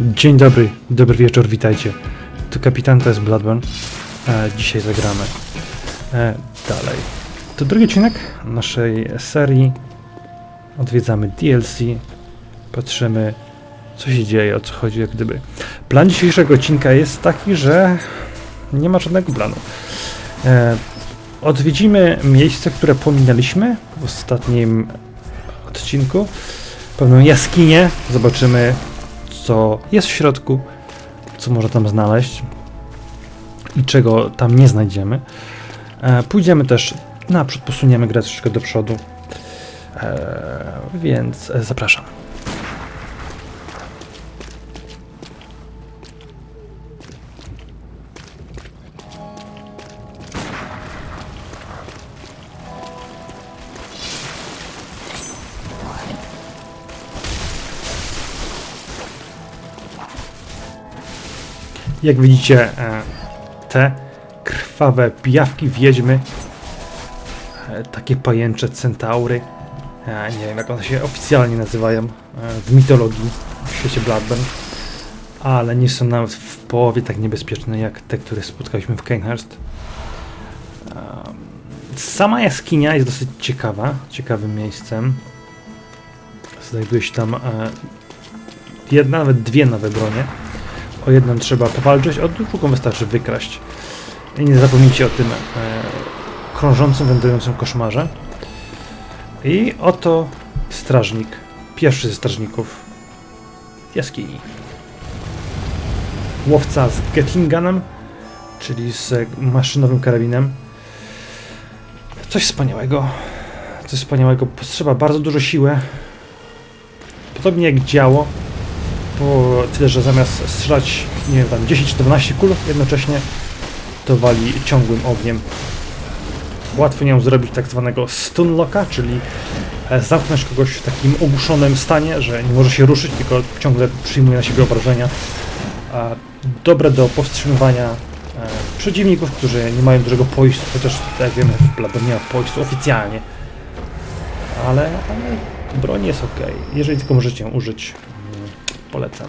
Dzień dobry, dobry wieczór, witajcie. Tu kapitan, to jest Bloodborne. E, dzisiaj zagramy. E, dalej. To drugi odcinek naszej serii. Odwiedzamy DLC. Patrzymy, co się dzieje, o co chodzi, jak gdyby. Plan dzisiejszego odcinka jest taki, że nie ma żadnego planu. E, odwiedzimy miejsce, które pominęliśmy w ostatnim odcinku. Pewną jaskinię. Zobaczymy, co jest w środku, co można tam znaleźć i czego tam nie znajdziemy. E, pójdziemy też naprzód, posuniemy grę troszeczkę do przodu. E, więc e, zapraszam. Jak widzicie, e, te krwawe pijawki wiedźmy, e, takie pajęcze centaury, e, nie wiem jak one się oficjalnie nazywają w mitologii, w świecie Bloodborne, ale nie są nawet w połowie tak niebezpieczne jak te, które spotkaliśmy w Kanehurst. Em, Sama jaskinia jest dosyć ciekawa, ciekawym miejscem. Znajduje się tam jedna, nawet dwie nowe bronie. O jedną trzeba powalczyć, o drugą wystarczy wykraść. I nie zapomnijcie o tym e, krążącym, wędrującym koszmarze. I oto strażnik, pierwszy ze strażników jaskini. Łowca z Gatling Gunem, czyli z maszynowym karabinem. Coś wspaniałego. Coś wspaniałego. Potrzeba bardzo dużo siły. Podobnie jak działo, po tyle, że zamiast strzelać, nie wiem, tam 10-12 kul jednocześnie, to wali ciągłym ogniem. Łatwo nią zrobić tak zwanego stunlocka, czyli e, zamknąć kogoś w takim ogłuszonym stanie, że nie może się ruszyć, tylko ciągle przyjmuje na siebie obrażenia. Dobre do powstrzymywania e, przeciwników, którzy nie mają dużego poistu, chociaż jak wiemy w nie ma poistu oficjalnie. Ale, ale broń jest ok, jeżeli tylko możecie ją użyć polecam.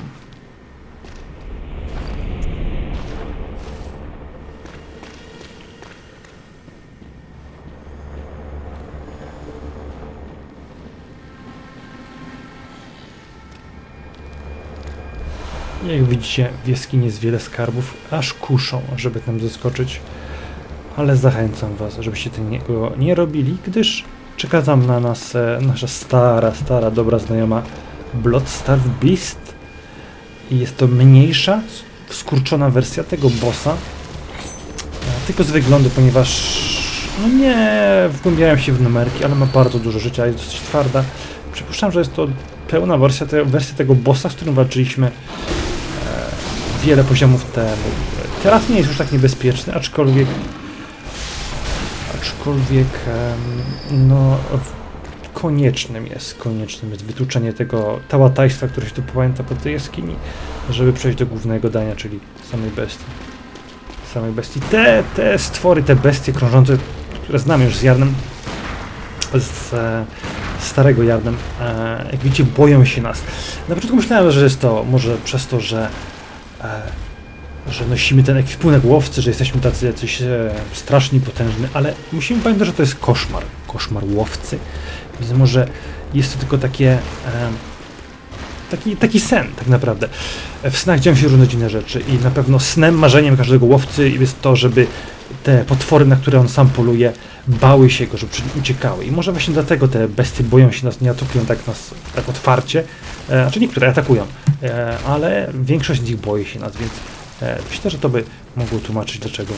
Jak widzicie, w jaskini jest wiele skarbów, aż kuszą, żeby tam zaskoczyć. Ale zachęcam was, żebyście tego nie robili, gdyż czeka tam na nas e, nasza stara, stara, dobra znajoma Bloodstarved Beast i jest to mniejsza, skurczona wersja tego bossa. E, Tylko z wyglądu, ponieważ no nie wgłębiają się w numerki, ale ma bardzo dużo życia, jest dosyć twarda. Przypuszczam, że jest to pełna wersja, te, wersja tego bossa, z którym walczyliśmy e, wiele poziomów temu. Teraz nie jest już tak niebezpieczny, aczkolwiek aczkolwiek em, no koniecznym jest, koniecznym jest wytłuczenie tego tałatajstwa, które się tu pamięta po tej jaskini, żeby przejść do głównego dania, czyli samej bestii. Samej bestii. Te, te stwory, te bestie krążące, które znamy już z Jarnem, z starego Jarnem, e, jak widzicie, boją się nas. Na początku myślałem, że jest to może przez to, że e, że nosimy ten ekwipunek łowcy, że jesteśmy tacy jacyś e, straszni, potężni, ale musimy pamiętać, że to jest koszmar, koszmar łowcy, więc może jest to tylko takie, taki, taki sen tak naprawdę. W snach dzieją się różne dziwne rzeczy i na pewno snem, marzeniem każdego łowcy jest to, żeby te potwory, na które on sam poluje, bały się go, żeby przed nim uciekały. I może właśnie dlatego te bestie boją się nas, nie atakują tak nas tak otwarcie. E, znaczy niektóre atakują, e, ale większość z nich boi się nas, więc e, myślę, że to by mogło tłumaczyć dlaczego.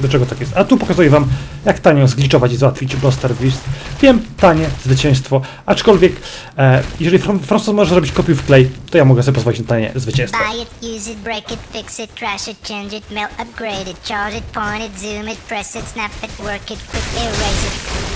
Dlaczego tak jest? A tu pokazuję wam, jak tanio zgliczować i załatwić Bloster Beast. Wiem, tanie, zwycięstwo, aczkolwiek e, jeżeli Fran- François może zrobić kopiuj w klej, to ja mogę sobie pozwolić na tanie zwycięstwo. Buy it, use it, break it, fix it, trash it, change it, melt, upgrade it, charge it, point it, zoom it, press it, snap it, work it, quick erase it.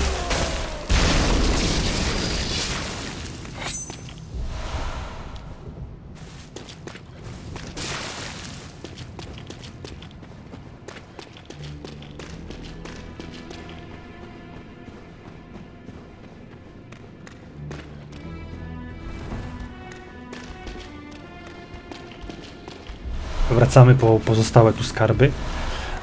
Wracamy po pozostałe tu skarby.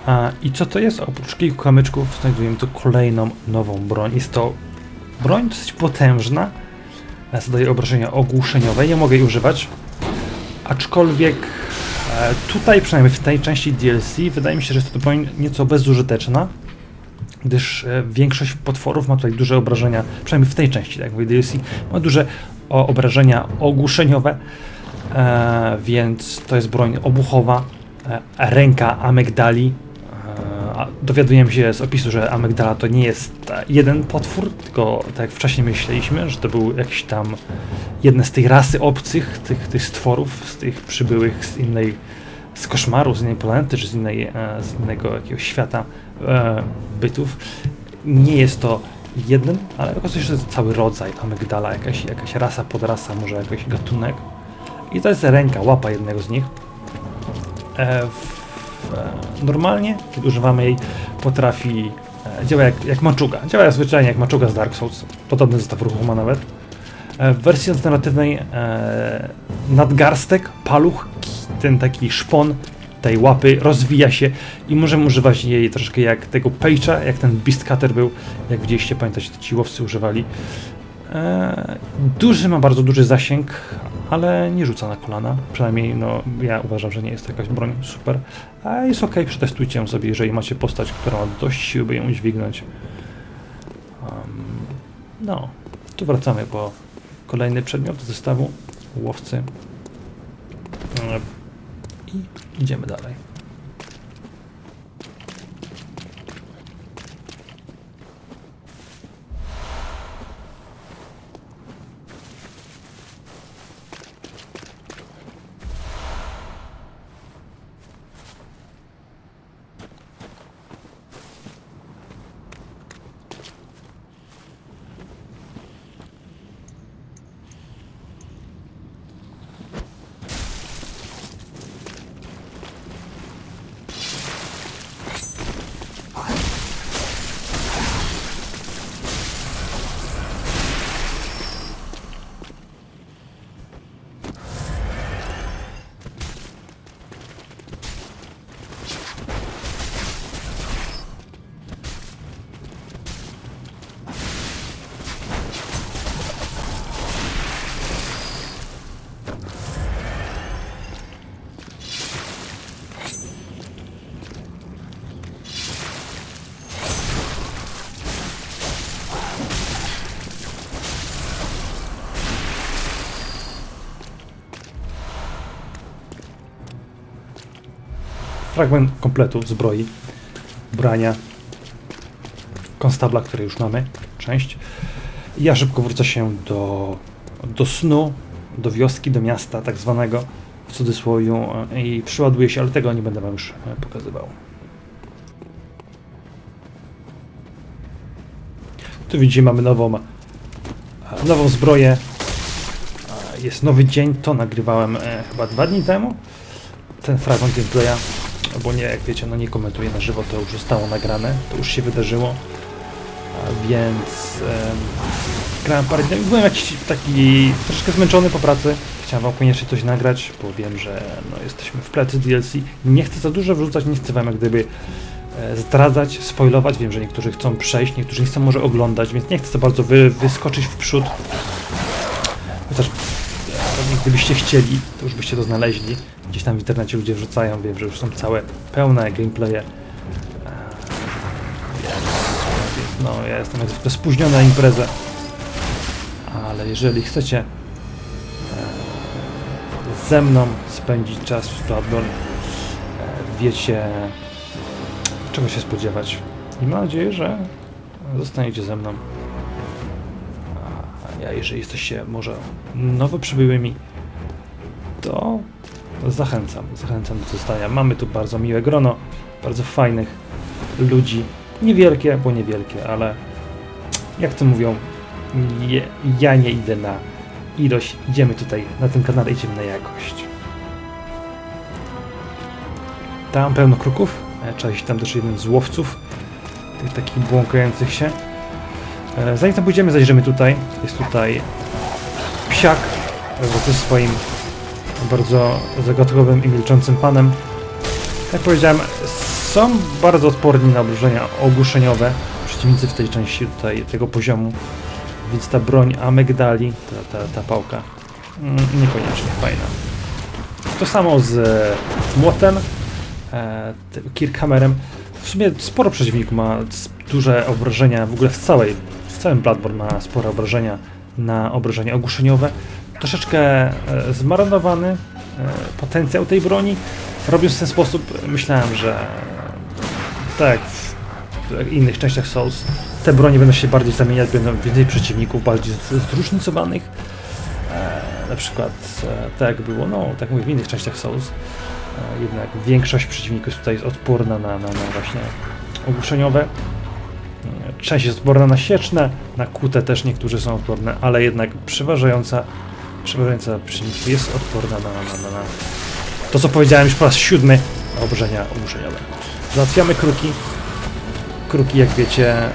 A, I co to jest? Oprócz kilku kamyczków znajdujemy tu kolejną nową broń. Jest to broń dosyć potężna. Zadaje obrażenia ogłuszeniowe. Nie mogę jej używać. Aczkolwiek e, tutaj, przynajmniej w tej części DLC, wydaje mi się, że jest to broń nieco bezużyteczna. Gdyż e, większość potworów ma tutaj duże obrażenia, przynajmniej w tej części, tak jak mówię, DLC, ma duże o, obrażenia ogłuszeniowe. E, więc to jest broń obuchowa, e, ręka amygdali. E, dowiadujemy się z opisu, że amygdala to nie jest jeden potwór, tylko tak jak wcześniej myśleliśmy, że to był jakiś tam jedna z tej rasy obcych, tych, tych stworów, z tych przybyłych z innej, z koszmaru, z innej planety, czy z, innej, e, z innego jakiegoś świata e, bytów. Nie jest to jeden, ale okazuje się, że to cały rodzaj amygdala, jakaś, jakaś rasa, podrasa, może jakiś gatunek. I to jest ręka, łapa jednego z nich. E, w, e, normalnie, kiedy używamy jej, potrafi. E, działa jak, jak maczuga. Działa zwyczajnie jak maczuga z Dark Souls. Podobny zestaw ruchu ma nawet. E, w wersji alternatywnej e, nadgarstek, paluch, ten taki szpon tej łapy rozwija się i możemy używać jej troszkę jak tego pejcza, jak ten Beast Cutter był, jak widzieliście, pamiętacie, ci łowcy używali. E, duży ma bardzo duży zasięg, ale nie rzuca na kolana. Przynajmniej no, ja uważam, że nie jest to jakaś broń super. A jest ok, przetestujcie ją sobie, jeżeli macie postać, która ma dość siły, by ją udźwignąć. Um, no, tu wracamy po kolejny przedmiot zestawu łowcy. E, I idziemy dalej. Fragment kompletu zbroi, brania, konstabla, który już mamy, część. Ja szybko wrócę się do, do snu, do wioski, do miasta tak zwanego, w cudzysłowie, e, i przyładuję się, ale tego nie będę wam już e, pokazywał. Tu widzimy, mamy nową, e, nową zbroję. Jest nowy dzień, to nagrywałem chyba dwa dni temu. Ten fragment gameplaya bo nie, jak wiecie, no nie komentuję na żywo, to już zostało nagrane, to już się wydarzyło, a więc em, grałem parę dni, byłem jakiś taki troszkę zmęczony po pracy, chciałem wam koniecznie coś nagrać, bo wiem, że no, jesteśmy w plecy DLC, nie chcę za dużo wrzucać, nie chcę wam jak gdyby e, zdradzać, spoilować, wiem, że niektórzy chcą przejść, niektórzy nie chcą może oglądać, więc nie chcę za bardzo wy, wyskoczyć w przód, chociaż pewnie gdybyście chcieli, to już byście to znaleźli. Gdzieś tam w internecie ludzie wrzucają, wiem, że już są całe pełne gameplaye. Eee, no, ja jestem jak zwykle spóźniony na imprezę. Ale jeżeli chcecie eee, ze mną spędzić czas w Bloodborne, eee, wiecie czego się spodziewać. I mam nadzieję, że zostaniecie ze mną. A ja, jeżeli jesteście może nowo przybyłymi, to zachęcam, zachęcam do zostania. Mamy tu bardzo miłe grono, bardzo fajnych ludzi. Niewielkie, bo niewielkie, ale jak to mówią, ja nie idę na ilość, idziemy tutaj, na tym kanale idziemy na jakość. Tam pełno kruków, e, cześć tam też jeden z łowców, tych takich błąkających się. E, Zanim tam pójdziemy, zajrzymy tutaj. Jest tutaj psiak ze swoim bardzo zagadkowym i milczącym panem. Jak powiedziałem, są bardzo odporni na obrażenia ogłuszeniowe przeciwnicy w tej części tutaj tego poziomu, więc ta broń amygdali, ta, ta, ta pałka, mm, niekoniecznie fajna. To samo z młotem, e, Kirkhammerem. W sumie sporo przeciwników ma duże obrażenia, w ogóle w całej, w całym Bloodborne ma spore obrażenia na obrażenia ogłuszeniowe. Troszeczkę e, zmarnowany e, potencjał tej broni. Robiąc w ten sposób, myślałem, że tak w innych częściach Souls, te bronie będą się bardziej zamieniać, będą więcej przeciwników, bardziej zróżnicowanych. E, na przykład e, tak było, no tak mówię, w innych częściach Souls, e, jednak większość przeciwników tutaj jest odporna na, na, na właśnie ogłuszeniowe. Część jest odporna na sieczne, na kute też niektórzy są odporne, ale jednak przeważająca, przeważająca przeciwników jest odporna na, na, na, na to, co powiedziałem już po raz siódmy, na obrażenia ogłuszeniowe. Załatwiamy kruki. Kruki, jak wiecie, e,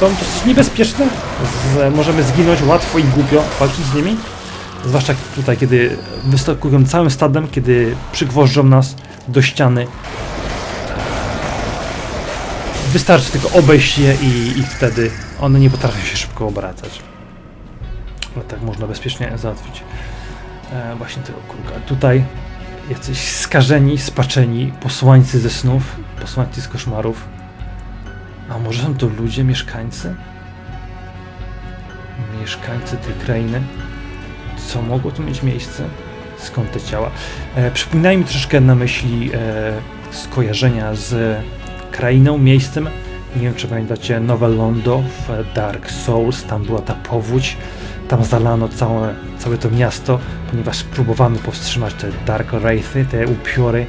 są dosyć niebezpieczne. Z, możemy zginąć łatwo i głupio walcząc z nimi. Zwłaszcza tutaj, kiedy wyskakują całym stadem, kiedy przygwożdżą nas do ściany. Wystarczy tylko obejść je i, i wtedy one nie potrafią się szybko obracać. Ale tak można bezpiecznie załatwić e, właśnie tego kruka. Tutaj jacyś skażeni, spaczeni posłańcy ze snów, posłańcy z koszmarów. A może są to ludzie, mieszkańcy? Mieszkańcy tej krainy? Co mogło tu mieć miejsce? Skąd te ciała? E, przypominają mi troszeczkę na myśli e, skojarzenia z krainą, miejscem. Nie wiem, czy pamiętacie Nowe Londo w Dark Souls. Tam była ta powódź. Tam zalano całe, całe to miasto, ponieważ próbowano powstrzymać te Dark Wraithy, te upiory.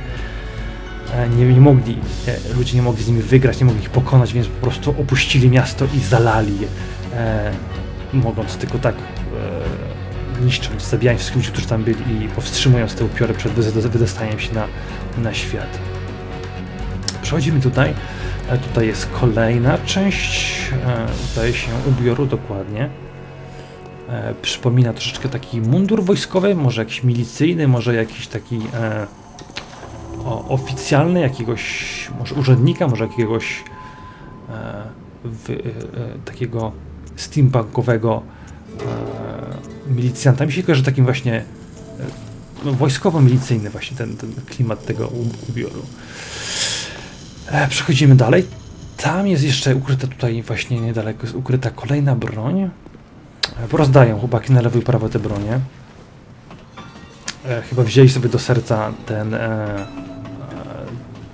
E, Nie, nie mogli, e, ludzie nie mogli z nimi wygrać, nie mogli ich pokonać, więc po prostu opuścili miasto i zalali je. E, mogąc tylko tak e, niszcząc, zabijając wszystkich ludzi, którzy tam byli i powstrzymując te upiory przed wydostaniem się na, na świat. Przechodzimy tutaj. E, tutaj jest kolejna część, e, zdaje się, ubioru dokładnie. E, przypomina troszeczkę taki mundur wojskowy, może jakiś milicyjny, może jakiś taki e, oficjalny, jakiegoś może urzędnika, może jakiegoś e, e, e, takiego steampunkowego e, milicjanta. Mi się kojarzy takim właśnie e, no, wojskowo-milicyjny właśnie ten, ten klimat tego ubioru. E, przechodzimy dalej. Tam jest jeszcze ukryta tutaj właśnie niedaleko jest ukryta kolejna broń. E, Porozdają chłopaki na lewo i prawo te bronie. E, chyba wzięli sobie do serca ten,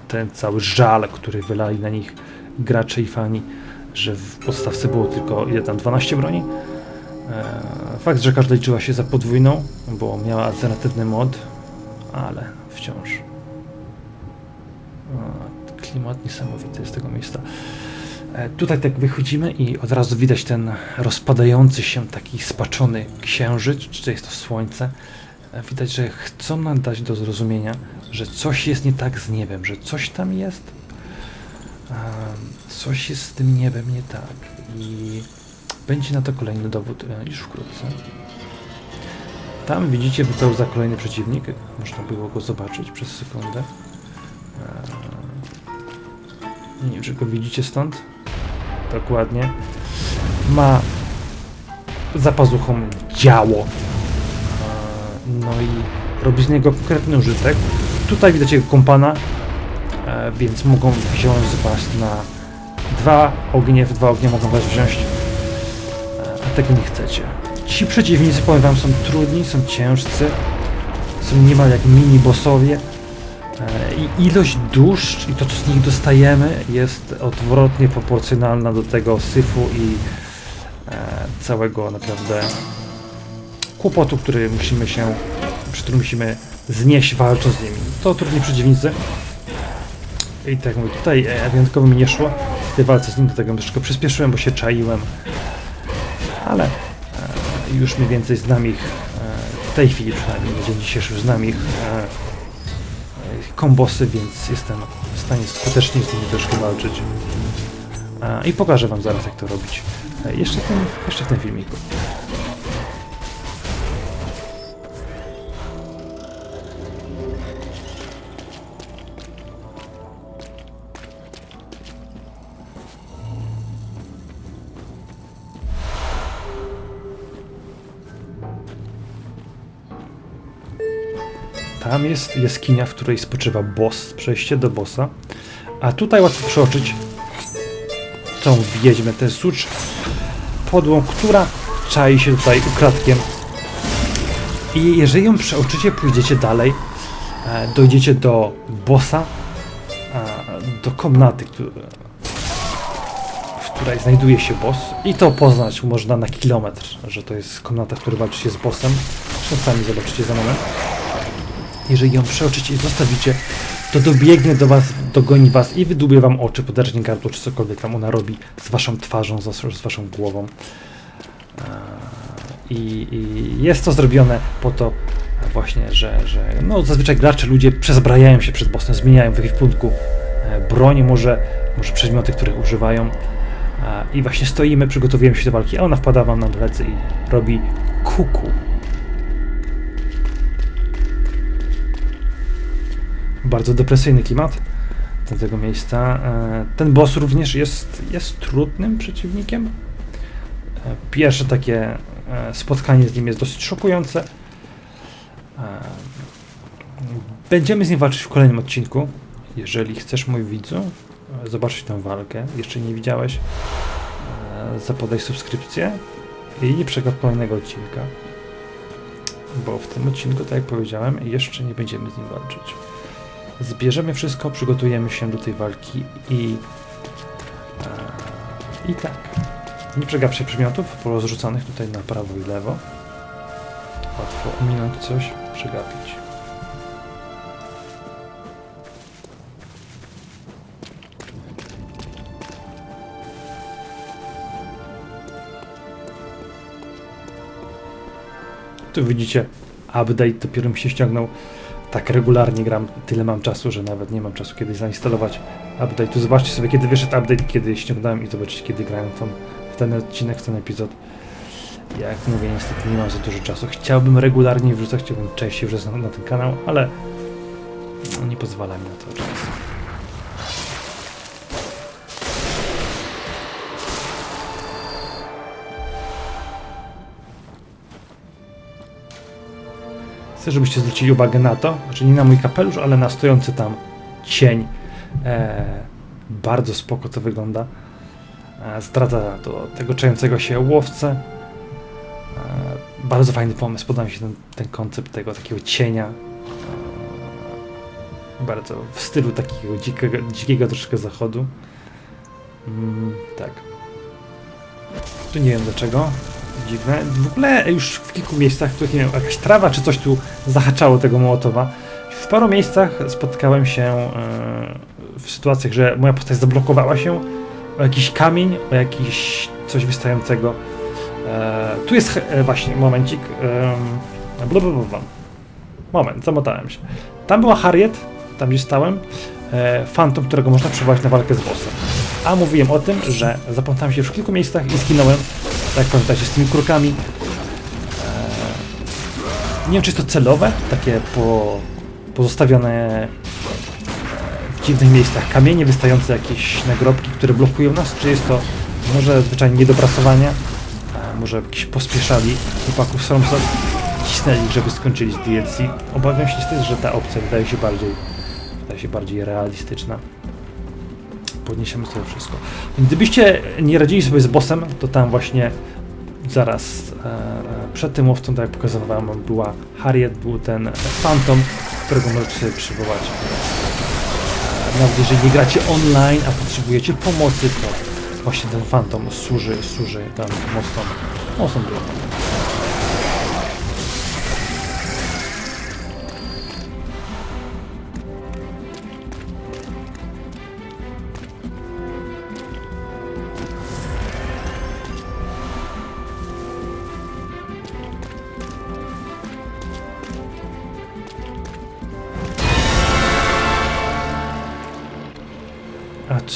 ten cały żal, który wylali na nich gracze i fani, że w podstawce było tylko ile tam 12 broni. Fakt, że każda liczyła się za podwójną, bo miała alternatywny mod, ale wciąż. Klimat niesamowity z tego miejsca. E, Tutaj tak wychodzimy i od razu widać ten rozpadający się taki spaczony księżyc, czy jest to słońce. E, Widać, że chcą nam dać do zrozumienia, że coś jest nie tak z niebem, że coś tam jest. Coś jest z tym niebem nie tak. I będzie na to kolejny dowód e, już wkrótce. Tam widzicie wypełza kolejny przeciwnik. Można było go zobaczyć przez sekundę. Nie wiem, czy go widzicie stąd. Dokładnie. Ma za pazuchą działo. No i robi z niego konkretny użytek. Tutaj widać jego kompana, e, więc mogą wziąć z was na dwa ognie, w dwa ognie mogą was wziąć, e, a tego nie chcecie. Ci przeciwnicy, powiem wam, są trudni, są ciężcy, są niemal jak mini-bossowie i ilość dusz i to, co z nich dostajemy, jest odwrotnie proporcjonalna do tego syfu i e, całego naprawdę kłopotu, który musimy się, przy którym musimy znieść walcząc z nimi. To trudni przeciwnicy. I tak jak mówię, tutaj e, wyjątkowo mi nie szło w tej walce z nim, dlatego troszkę przyspieszyłem, bo się czaiłem. Ale e, już mniej więcej znam ich, e, w tej chwili przynajmniej, na dzień dzisiejszy znam ich e, e, kombosy, więc jestem w stanie skutecznie z nimi troszkę walczyć. E, I pokażę wam zaraz jak to robić. E, jeszcze, w tym, jeszcze w tym filmiku. Tam jest jaskinia, w której spoczywa boss, przejście do bossa. A tutaj łatwo przeoczyć tą wiedźmę, tę sucz podłą, która czai się tutaj ukradkiem. I jeżeli ją przeoczycie, pójdziecie dalej, e, dojdziecie do bossa, e, do komnaty, która, w której znajduje się boss i to poznać można na kilometr, że to jest komnata, w której walczycie z bossem. Zresztą sami zobaczycie za moment. Jeżeli ją przeoczycie i zostawicie, to dobiegnie do was, dogoni was i wydubie wam oczy, poderżnie gardło, czy cokolwiek tam ona robi z waszą twarzą, z, waszą głową. Eee, I, I jest to zrobione po to właśnie, że, że no, zazwyczaj gracze, ludzie przezbrajają się przed bossem, zmieniają w ekwipunku e, broń, może, może przedmioty, których używają. E, I właśnie stoimy, przygotowujemy się do walki, a ona wpada wam na plecy i robi kuku. Bardzo depresyjny klimat tego miejsca. E, Ten boss również jest, jest trudnym przeciwnikiem. E, Pierwsze takie e, spotkanie z nim jest dosyć szokujące. Będziemy z nim walczyć w kolejnym odcinku. Jeżeli chcesz, mój widzu, zobaczyć tę walkę, jeszcze nie widziałeś, zapodaj subskrypcję i nie przegap kolejnego odcinka. Bo w tym odcinku, tak jak powiedziałem, jeszcze nie będziemy z nim walczyć. Zbierzemy wszystko, przygotujemy się do tej walki i. E, I tak. Nie przegapcie przedmiotów porozrzucanych tutaj na prawo i lewo. Łatwo ominąć coś, przegapić. Tu widzicie, update dopiero mi się ściągnął. Tak regularnie gram, tyle mam czasu, że nawet nie mam czasu kiedy zainstalować update. Tu zobaczcie sobie, kiedy wyszedł update, kiedy ściągnąłem i zobaczcie, kiedy grałem tą, w ten odcinek, w ten epizod. Jak mówię, niestety nie mam za dużo czasu. Chciałbym regularnie wrzucać, chciałbym częściej wrzucać na, na ten kanał, ale no, nie pozwala mi na to czas. Chcę, żebyście zwrócili uwagę na to, znaczy nie na mój kapelusz, ale na stojący tam cień. E, bardzo spoko to wygląda. E, zdradza to tego czejącego się łowcę. E, bardzo fajny pomysł, podoba mi się ten, ten koncept tego takiego cienia. E, bardzo w stylu takiego dzikiego, dzikiego troszkę zachodu. Mm, tak. Tu nie wiem dlaczego. Dziwne. W ogóle już w kilku miejscach, tu nie wiem, jakaś trawa czy coś tu zahaczało tego Mołotowa. W paru miejscach spotkałem się e, w sytuacjach, że moja postać zablokowała się o jakiś kamień, o jakiś coś wystającego. E, tu jest e, właśnie momencik. E, bla, bla, bla. Moment, zamotałem się. Tam była Harriet, tam gdzie stałem. E, Phantom, którego można przywołać na walkę z bossem. A mówiłem o tym, że zaplątałem się w kilku miejscach i zginąłem. Tak jak pamiętacie, z tymi kurkami. E, nie wiem, czy jest to celowe, takie po, pozostawione w dziwnych miejscach kamienie, wystające jakieś nagrobki, które blokują nas, czy jest to może zwyczajnie niedopracowanie, a może jakiś pospieszali chłopaków z Romsat, cisnęli, żeby skończyli z DLC. Obawiam się że ta opcja wydaje się bardziej, wydaje się bardziej realistyczna. Podniesiemy sobie wszystko. Gdybyście nie radzili sobie z bossem, to tam właśnie zaraz e, przed tym łowcą, tak jak pokazywałem, była Harriet, był ten Phantom, którego możecie sobie przywołać. E, nawet jeżeli nie gracie online, a potrzebujecie pomocy, to właśnie ten Phantom służy, służy tam mocną, mocną drogą.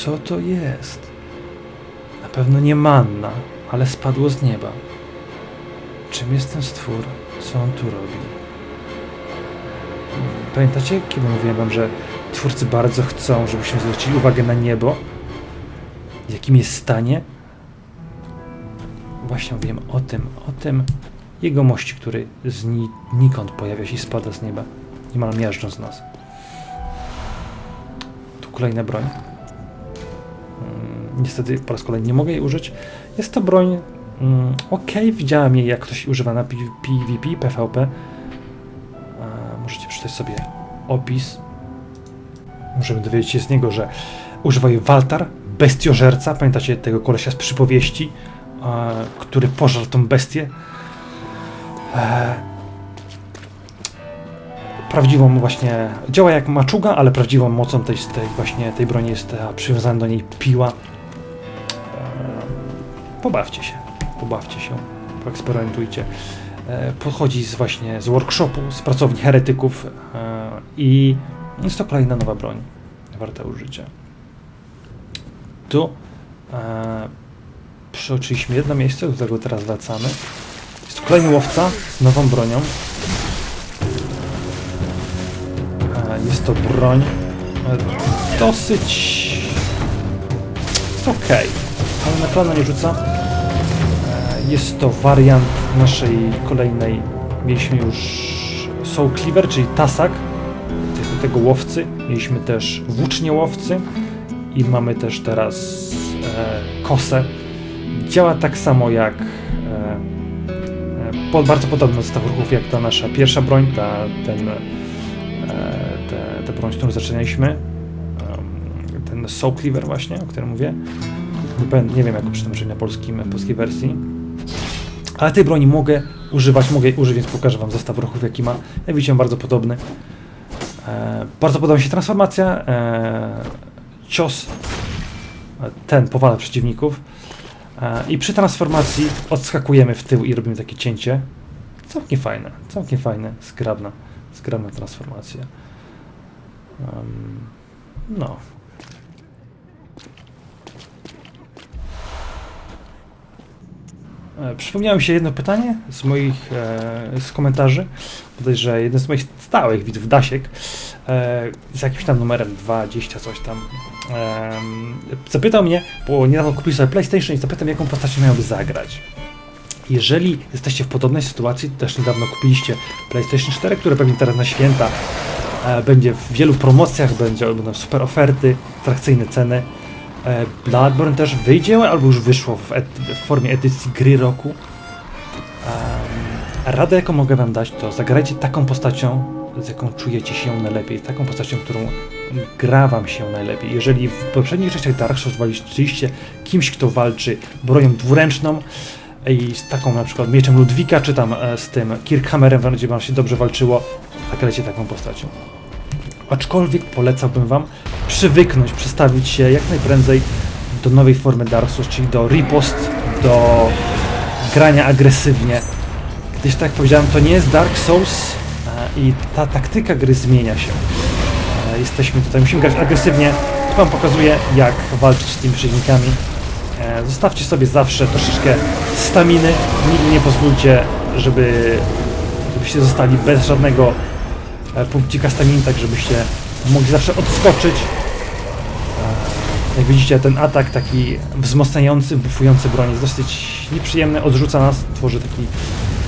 Co to jest? Na pewno nie manna, ale spadło z nieba. Czym jest ten stwór? Co on tu robi? Pamiętacie, kiedy mówiłem wam, że twórcy bardzo chcą, żebyśmy zwrócili uwagę na niebo? W jakim jest stanie? Właśnie mówiłem o tym, o tym jegomości, który znikąd pojawia się i spada z nieba. niemal miażdżąc nas. Tu kolejna broń. Niestety po raz kolejny nie mogę jej użyć. Jest to broń. Ok, widziałem jej jak ktoś używa na PV- PvP, PvP. A, możecie przeczytać sobie opis. Możemy dowiedzieć się z niego, że używa jej Waltar, bestiożerca. Pamiętacie tego kolesia z przypowieści, a, który pożarł tą bestię? E, prawdziwą właśnie, działa jak maczuga, ale prawdziwą mocą tej, tej właśnie tej broni jest ta przywiązana do niej piła. E, pobawcie się, pobawcie się, poeksperymentujcie. E, pochodzi z właśnie z workshopu, z pracowni heretyków e, i jest to kolejna nowa broń, warta użycia. Tu e, przeoczyliśmy jedno miejsce, do którego teraz wracamy. Jest tu kolejny łowca z nową bronią. Jest to broń dosyć... Jest okej, ale na plana nie rzuca. E, Jest to wariant naszej kolejnej... Mieliśmy już Soul Cleaver, czyli tasak te- tego łowcy. Mieliśmy też włócznie łowcy i mamy też teraz e, kosę. Działa tak samo jak e, e, po, bardzo podobny do zestaw ruchów jak ta nasza pierwsza broń, ta, ten, z którą zaczynaliśmy. Ten Soul Cleaver właśnie, o którym mówię. Nie, wiem jak go przetłumaczyć na polskim, polskiej wersji. Ale tej broni mogę używać, mogę jej użyć, więc pokażę wam zestaw ruchów jaki ma. Jak widzicie, bardzo podobny. E, bardzo podoba mi się transformacja. E, cios e, ten powala przeciwników. I przy transformacji odskakujemy w tył i robimy takie cięcie. Całkiem fajne, całkiem fajne, zgrabna, zgrabna transformacja. Em, no. E, Przypomniało mi się jedno pytanie z moich e, z komentarzy. Bodajże jeden z moich stałych widzów, Dasiek, e, z jakimś tam numerem 20 coś tam, em, zapytał mnie, bo niedawno kupił sobie PlayStation i zapytał jaką postacią miałby zagrać. Jeżeli jesteście w podobnej sytuacji, też niedawno kupiliście PlayStation 4, które pewnie teraz na święta e, będzie w wielu promocjach, będzie, będą super oferty, atrakcyjne ceny. E, Bloodborne też wyjdzie, albo już wyszło w, w formie edycji gry roku. Um, radę, jaką mogę wam dać, to zagrajcie taką postacią, z jaką czujecie się najlepiej, taką postacią, którą gra wam się najlepiej. Jeżeli w poprzednich częściach Dark Souls walczyliście kimś, kto walczy bronią dwuręczną i z taką na przykład mieczem Ludwika, czy tam e, z tym Kirkhammerem, gdzie wam się dobrze walczyło, zagrajcie taką postacią. Aczkolwiek polecałbym wam przywyknąć, przestawić się jak najprędzej do nowej formy Dark Souls, czyli do ripost, do grania agresywnie. Gdyż tak jak powiedziałem, to nie jest Dark Souls e, i ta taktyka gry zmienia się. E, Jesteśmy tutaj, musimy grać agresywnie. Tu wam pokazuję, jak walczyć z tymi przeciwnikami. E, Zostawcie sobie zawsze troszeczkę staminy. Nigdy nie pozwólcie, żeby, żebyście zostali bez żadnego punkcika staminy, tak żebyście mogli zawsze odskoczyć. E, Jak widzicie, ten atak taki wzmacniający, bufujący broń jest dosyć nieprzyjemny, odrzuca nas, tworzy taki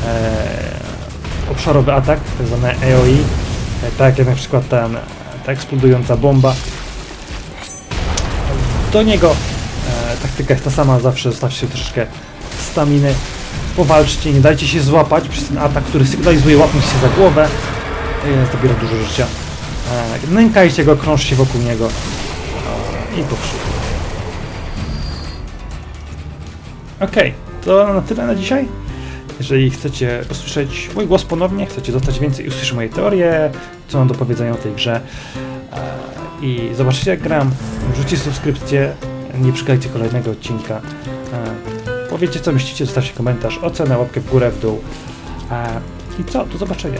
e, obszarowy atak, tak zwany AOE, e, tak jak na przykład ten, ta eksplodująca bomba. Do niego e, taktyka jest ta sama, zawsze zostawcie troszeczkę staminy, powalczcie, nie dajcie się złapać przez ten atak, który sygnalizuje łapiąc się za głowę, e, zabiera dużo życia. E, nękajcie go, krążcie wokół niego e, i po przód. Okej, to na tyle na dzisiaj. Jeżeli chcecie usłyszeć mój głos ponownie, chcecie dostać więcej i usłyszeć moje teorie, co mam do powiedzenia o tej grze i zobaczycie jak gram, rzućcie subskrypcję, nie przykajcie kolejnego odcinka. E, powiedzcie co myślicie, zostawcie komentarz, ocenę, łapkę w górę, w dół. I co, do zobaczenia.